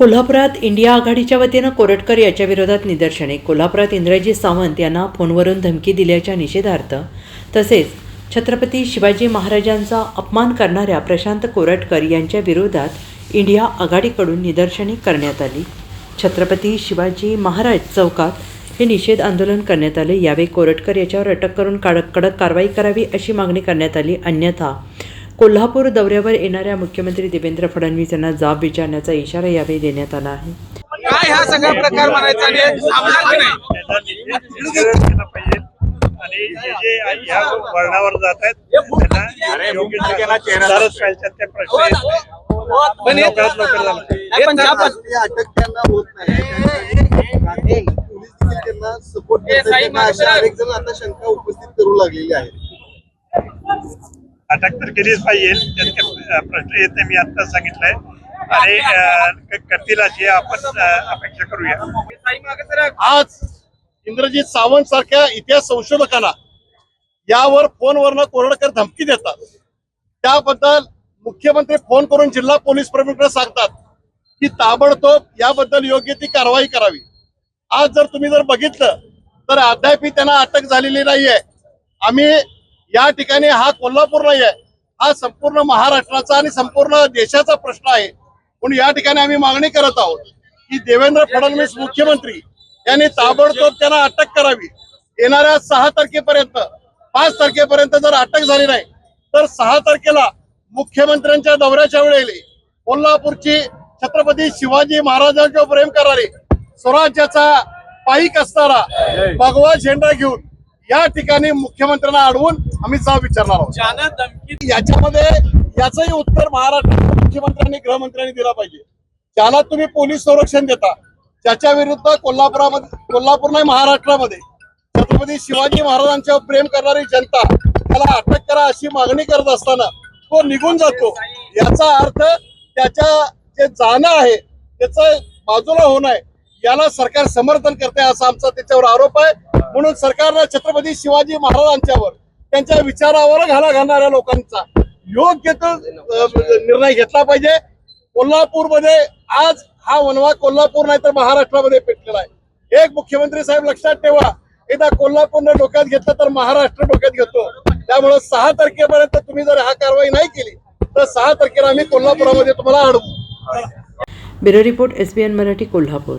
कोल्हापुरात इंडिया आघाडीच्या वतीनं कोरटकर याच्या विरोधात निदर्शने. कोल्हापुरात इंद्रजी सावंत यांना फोनवरून धमकी दिल्याच्या निषेधार्थ तसेच छत्रपती शिवाजी महाराजांचा अपमान करणाऱ्या प्रशांत कोरटकर यांच्या विरोधात इंडिया आघाडीकडून निदर्शने करण्यात आली. छत्रपती शिवाजी महाराज चौकात हे निषेध आंदोलन करण्यात आले. यावेळी कोरटकर याच्यावर अटक करून कडक कडक कारवाई करावी अशी मागणी करण्यात आली. अन्यथा कोल्हापूर दौऱ्यावर येणाऱ्या मुख्यमंत्री देवेंद्र फडणवीस यांना जाब विचारण्याचा इशारा यावेळी देण्यात आला आहे. काय हा सगळा प्रकार म्हणायचा नाही? आणि हे जे वळणावर जात आहेत त्यांना प्रश्न. पण हे- लवकरात लवकर झालं. सपोर्ट हे अशा माणसं- अनेक जण आता शंका उपस्थित करू लागलेली आहेत. अटक तर केलीच पाहिजे. त्यात प्रश्न येत नाही मी आता सांगितलंय. आणि करतील अशी आपण अपेक्षा करूया. आज इंद्रजित सावंत सारख्या इतिहास संशोधकांना यावर फोनवरनं कोरडकर धमकी देतात. त्याबद्दल मुख्यमंत्री फोन करून जिल्हा पोलीस प्रमुखांना सांगतात की ताबडतोब याबद्दल योग्य ती कारवाई करावी. आज जर तुम्ही जर बघितलं तर अद्याप त्यांना अटक झालेली नाहीये. आम्ही या ठिकाणी हा कोल्हापूर नाही आहे हा संपूर्ण महाराष्ट्राचा आणि संपूर्ण देशाचा प्रश्न आहे. म्हणून या ठिकाणी आम्ही मागणी करत आहोत की देवेंद्र फडणवीस मुख्यमंत्री यांनी ताबडतोब त्यांना अटक करावी. येणाऱ्या सहा तारखेपर्यंत पाच तारखेपर्यंत जर अटक झाली नाही तर सहा तारखेला मुख्यमंत्र्यांच्या दौऱ्याच्या वेळेला कोल्हापूरची छत्रपती शिवाजी महाराजांच्या प्रेम करणारे स्वराज्याचा पाईक असणारा भगवा झेंडा घेऊन या ठिकाणी मुख्यमंत्र्यांना अडवून आम्ही जाब विचारणार आहोत. याच्यामध्ये याचंही उत्तर महाराष्ट्राच्या मुख्यमंत्र्यांनी गृहमंत्र्यांनी दिला पाहिजे. ज्याला तुम्ही पोलीस संरक्षण देता ज्याच्या विरुद्ध कोल्हापुरामध्ये कोल्हापूर नाही महाराष्ट्रामध्ये छत्रपती शिवाजी महाराजांच्यावर प्रेम करणारी जनता त्याला अटक करा अशी मागणी करत असताना तो निघून जातो. याचा अर्थ त्याच्या जे जाणं आहे त्याचं बाजूला होणं आहे याला सरकार समर्थन करते असा आमचा त्याच्यावर आरोप आहे. म्हणून सरकारनं छत्रपती शिवाजी महाराजांच्यावर त्यांच्या विचारावर घाला घालणाऱ्या लोकांचा. योग्य तो निर्णय घेतला पाहिजे. कोल्हापूरमध्ये आज हा वनवा कोल्हापूर नाही तर महाराष्ट्रामध्ये पेटलेला आहे. एक मुख्यमंत्री साहेब लक्षात ठेवा. एकदा कोल्हापूरने डोक्यात घेतलं तर महाराष्ट्र डोक्यात घेतो. त्यामुळे सहा तारखेपर्यंत तुम्ही जर हा कारवाई नाही केली तर सहा तारखेला आम्ही कोल्हापुरामध्ये तुम्हाला अडवू. Bureau report S N Marathi Kolhapur.